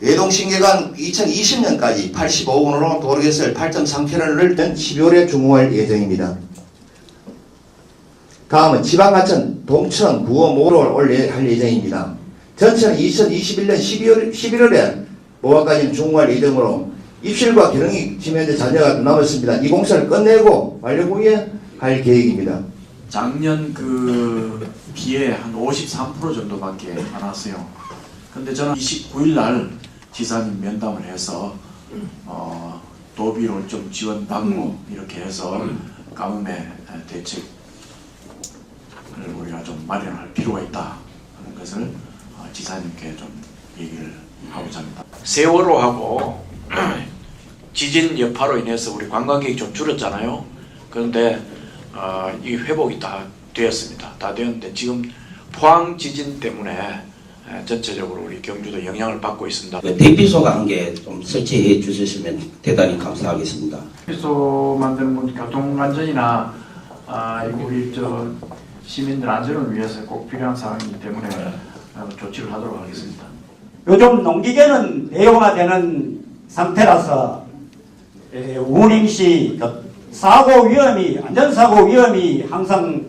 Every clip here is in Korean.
외동신계관 2020년까지 85원으로 도로개설 8.3km를 12월에 준공할 예정입니다. 다음은 지방하천 동천 구호 모로를 올려 할 예정입니다. 전체는 2021년 12월, 11월에 모아까지는 준공할 예정으로 입실과 기능이 현재 잔여가 남았습니다. 이 공사를 끝내고 완료 후에 할 계획입니다. 작년 그 비에 한53% 정도밖에 안 왔어요. 근데 저는 29일 날 지사님 면담을 해서 어, 도비로 좀 지원받고 이렇게 해서 가뭄에 대책을 우리가 좀 마련할 필요가 있다 하는 것을 어, 지사님께 좀 얘기를 하고자 합니다. 세월호하고 지진 여파로 인해서 우리 관광객이 좀 줄었잖아요. 그런데 어, 이 회복이 다 되었습니다. 다 되었는데 지금 포항 지진 때문에 에, 전체적으로 우리 경주도 영향을 받고 있습니다. 그 대피소가 한개좀 설치해 주셨으면 대단히 감사하겠습니다. 피소 만드는 건 교통안전이나 아, 우리 저 시민들 안전을 위해서 꼭 필요한 사항이기 때문에 어, 조치를 하도록 하겠습니다. 요즘 농기계는 대용화되는 상태라서 에, 운행 시그 사고 위험이 안전사고 위험이 항상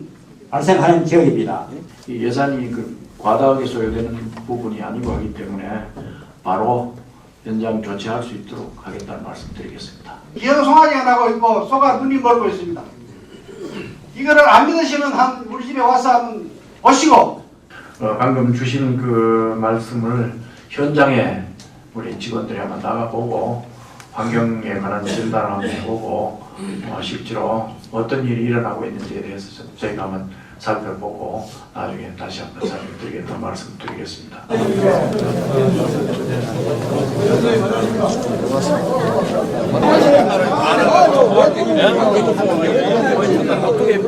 발생하는 지역입니다. 이 예산이 그 과다하게 소요되는 부분이 아니고 하기 때문에 바로 연장 조치할 수 있도록 하겠다는 말씀 드리겠습니다. 기어 송아지가 나고 있고 소가 눈이 멀고 있습니다. 이거를 안 믿으시면 한 우리 집에 와서 한번 보시고 어, 방금 주신 그 말씀을 현장에 우리 직원들이 한번 나가보고 환경에 관한 진단을 한번 해보고 어, 실제로 어떤 일이 일어나고 있는지에 대해서 저- 저희가 한번 살펴보고 나중에 다시 한번 설명드리겠다는 말씀 드리겠습니다. 어떻게